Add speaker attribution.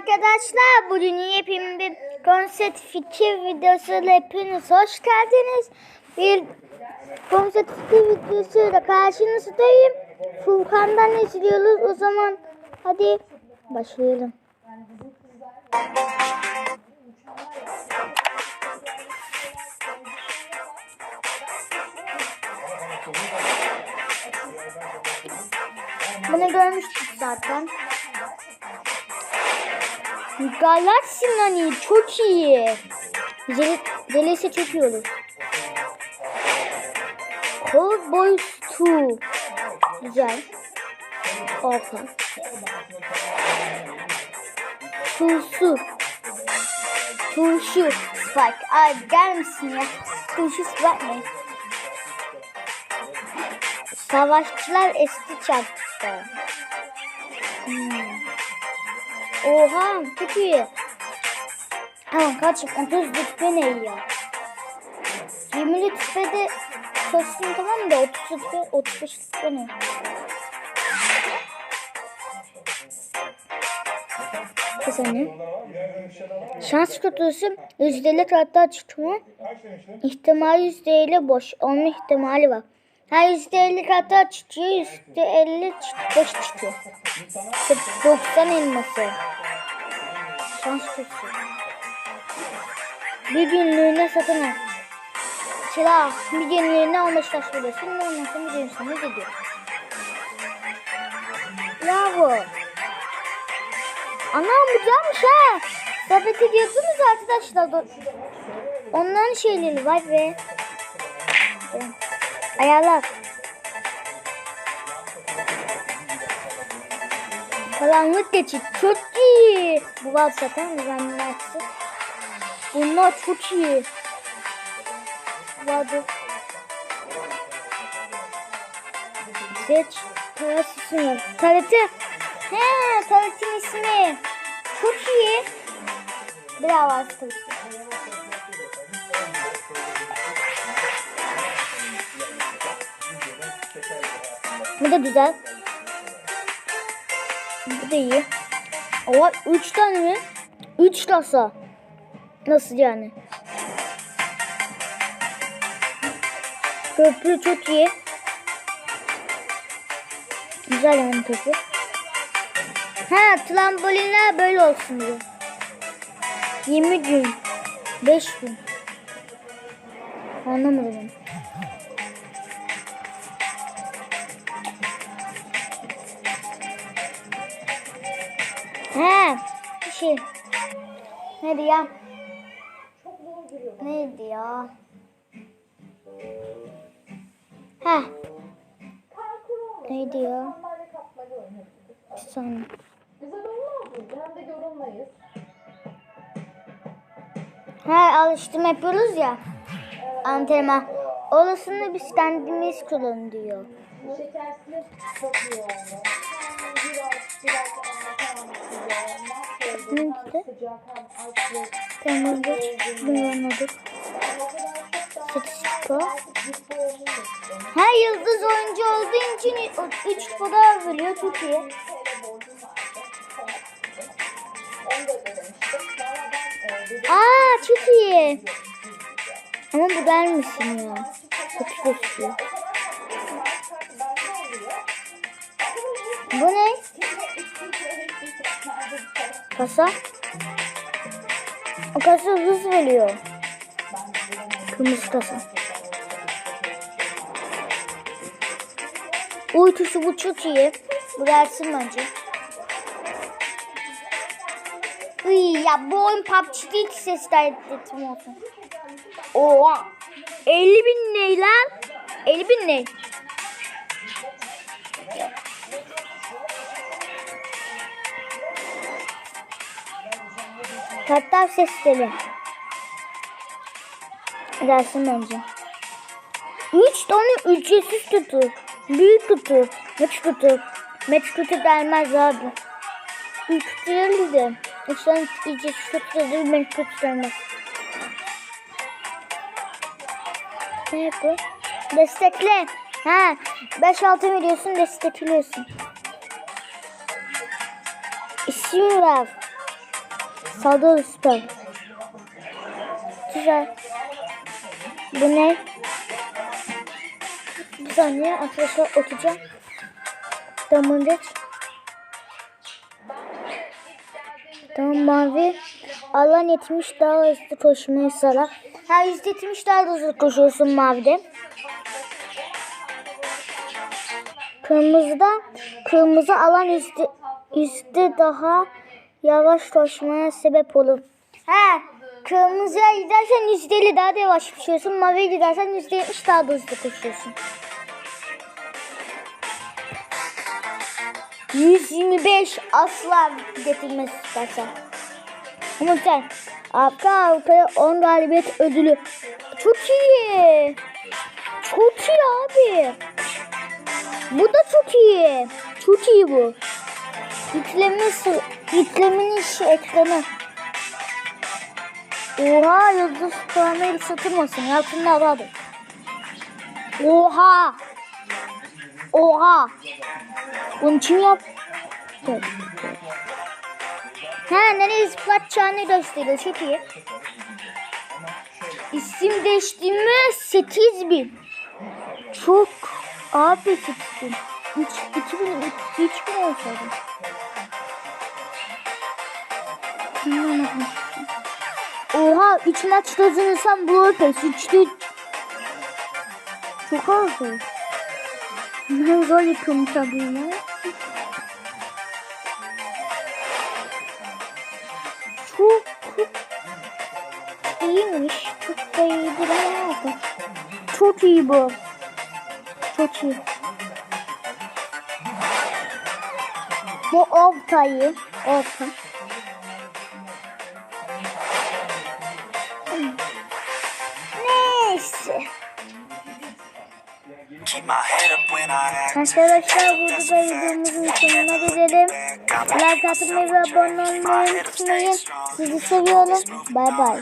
Speaker 1: arkadaşlar. Bugün yepyeni bir konsept fikir videosuyla hepiniz hoş geldiniz. Bir konsept fikir videosuyla karşınızdayım. Furkan'dan izliyoruz. O zaman hadi başlayalım. Bunu görmüştük zaten. Galaxy Nani çok iyi. Zeli, Zelesi çok olur. Cold Boys 2. Güzel. Orta. Turşu. Turşu. Spike. Ay gel misin ya? Turşu Spike ne? Savaşçılar eski çarptı. Hmm. Oha çok iyi. Tamam kaç 30 rütbe ne ya? 20 rütbe de çalışsın tamam da 30 rütbe 35 rütbe ne? Saniye. Şans kutusu yüzdeli hatta çıkma ihtimali %50 boş olma ihtimali var. Her %50 hatta çıkıyor %50 çık- boş çıkıyor. 90 elması. Şans kutusu. Bir günlüğüne satın al. Silah bir günlüğüne 15 taş veriyorsun. Ondan sonra bir gün sonra gidiyor. Bravo. Anam güzelmiş ha. Sohbet ediyordunuz arkadaşlar. Onların şeyleri var ve ayarlar. Karanlık geçit çok iyi. Bu var zaten güvenli Bunlar çok iyi. Vardı. Seç. Tarası ismi. Tarıtı. He, Tarıt'ın ismi. Çok iyi. Bravo arkadaşlar. Bu da güzel. Bu da iyi. Ama 3 tane mi? 3 kasa. Nasıl yani? Köprü çok iyi. Güzel yani köprü. Ha trambolinler böyle olsun diyor. 20 gün. 5 gün. Anlamadım. He, bir şey. Neydi ya? Neydi ya? He. Neydi ya? Saniye.
Speaker 2: Güzel olmaz mı?
Speaker 1: Yapıyoruz ya. Antrenman. Orasını biz kendimiz kullan diyor.
Speaker 2: Şekersiz çok iyi oldu. Açlık.
Speaker 1: Tamamdır. Bunu anladık.
Speaker 2: Ama o kadar çok da
Speaker 1: Statistika.
Speaker 2: güçlü olmuyorsun.
Speaker 1: Her yıldız oyuncu olduğu için 3 fotoğraf veriyor. Çok iyi. Aa çok iyi. Ama bu gelmesin ya. Çok kötü. Bu ne? Kasa. O kasa hız veriyor. Kırmızı kasa. Uykusu bu çok iyi. Bu gelsin bence. Iy, ya bu oyun PUBG değil ki ses kaydetim olsun. Oha. 50 bin ne lan? 50 bin ne? Kartlar sesleri. Gelsin bence. 3 tane ücretsiz kutu. Büyük kutu. Maç kutu. Maç kutu gelmez abi. Büyük kutu değil de. 3 tane ücretsiz kutu değil. Maç kutu gelmez. Ne bu? Destekle. Ha, 5-6 veriyorsun destekliyorsun. İsim ver. Saldırı süper. Güzel. Bu ne? Bir saniye arkadaşlar okuyacağım. Geç. Tamam mavi. Alan 70 daha hızlı koşmayı sağlar. Ha 170 daha hızlı koşuyorsun mavide. Kırmızıda kırmızı alan üstü, üstü daha yavaş koşmaya sebep olur. He kırmızıya gidersen %50 daha da yavaş koşuyorsun. Maviye gidersen %70 daha da hızlı koşuyorsun. 125 asla getirmez istersen. Ama sen arka arkaya 10 galibiyet ödülü. Çok iyi. Çok iyi abi. Bu da çok iyi. Çok iyi bu. Yükleme, yüklemenin işi ekranı. Oha yıldız puanı satılmasın. Yakında aradı. Oha. Oha. Bunu kim yaptı? Ha nereye zıplatacağını gösteriyor. Çok iyi. İsim değiştirme 8000. Çok abi 8000. 3 2000 3000 olsaydı. Oha 3 maç kazanırsam bu öpes 3'te Çok az. Ben zor yapıyorum tabii ya. Çok çok iyiymiş. Çok da iyidir ama. Çok iyi bu. Çok iyi. Bu oltayı. Olta. Arkadaşlar burada da videomuzun sonuna gelelim. Like atmayı ve abone olmayı unutmayın. Sizi seviyorum. Bay bay.